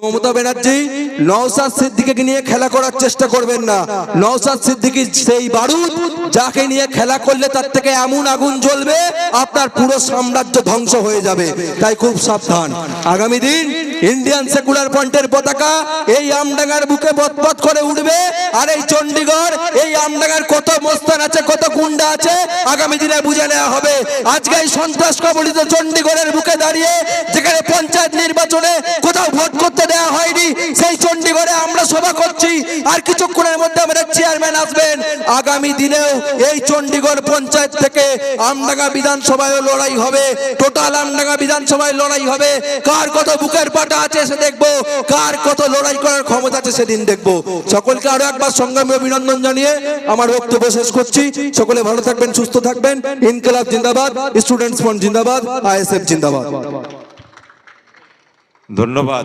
মমতা ব্যানার্জি নওসাদ সিদ্দিকে নিয়ে খেলা করার চেষ্টা করবেন না। নওসাদ সিদ্দিকি সেই বারুদ, যাকে নিয়ে খেলা করলে তার থেকে এমন আগুন জ্বলবে, আপনার পুরো সাম্রাজ্য ধ্বংস হয়ে যাবে। তাই খুব সাবধান। আগামী দিন ইন্ডিয়ান সেকুলার ফ্রন্টের পতাকা এই আমডাঙ্গার বুকে বতবত করে উঠবে। আর এই চণ্ডীগড়, এই আমডাঙ্গার কত মস্তান আছে, কত গুন্ডা আছে, আগামী দিনে বুঝে নেওয়া হবে। আজকে এই সন্ত্রাস কবলিত চণ্ডীগড়ের বুকে দাঁড়িয়ে যেখানে পঞ্চায়েত নির্বাচনে করতে দেওয়া হয়নি। সেই চণ্ডীগড়ে আমরা সভা করছি। আর কিছুক্ষণের মধ্যে আমাদের চেয়ারম্যান আসবেন। আগামী দিনেও এই চণ্ডীগড় পঞ্চায়েত থেকে আমডাঙ্গা বিধানসভায় লড়াই হবে। টোটাল আমডাঙ্গা বিধানসভায় লড়াই হবে। কার কত বুকের পাটা আছে সে দেখব। কার কত লড়াই করার ক্ষমতা আছে সেদিন দেখব। সকলকে আরও একবার সংগ্রামী অভিনন্দন জানিয়ে আমার বক্তব্য শেষ করছি। সকলে ভালো থাকবেন, সুস্থ থাকবেন। ইনকলাব জিন্দাবাদ, স্টুডেন্টস ফ্রন্ট জিন্দাবাদ, আইএসএফ জিন্দাবাদ। ধন্যবাদ।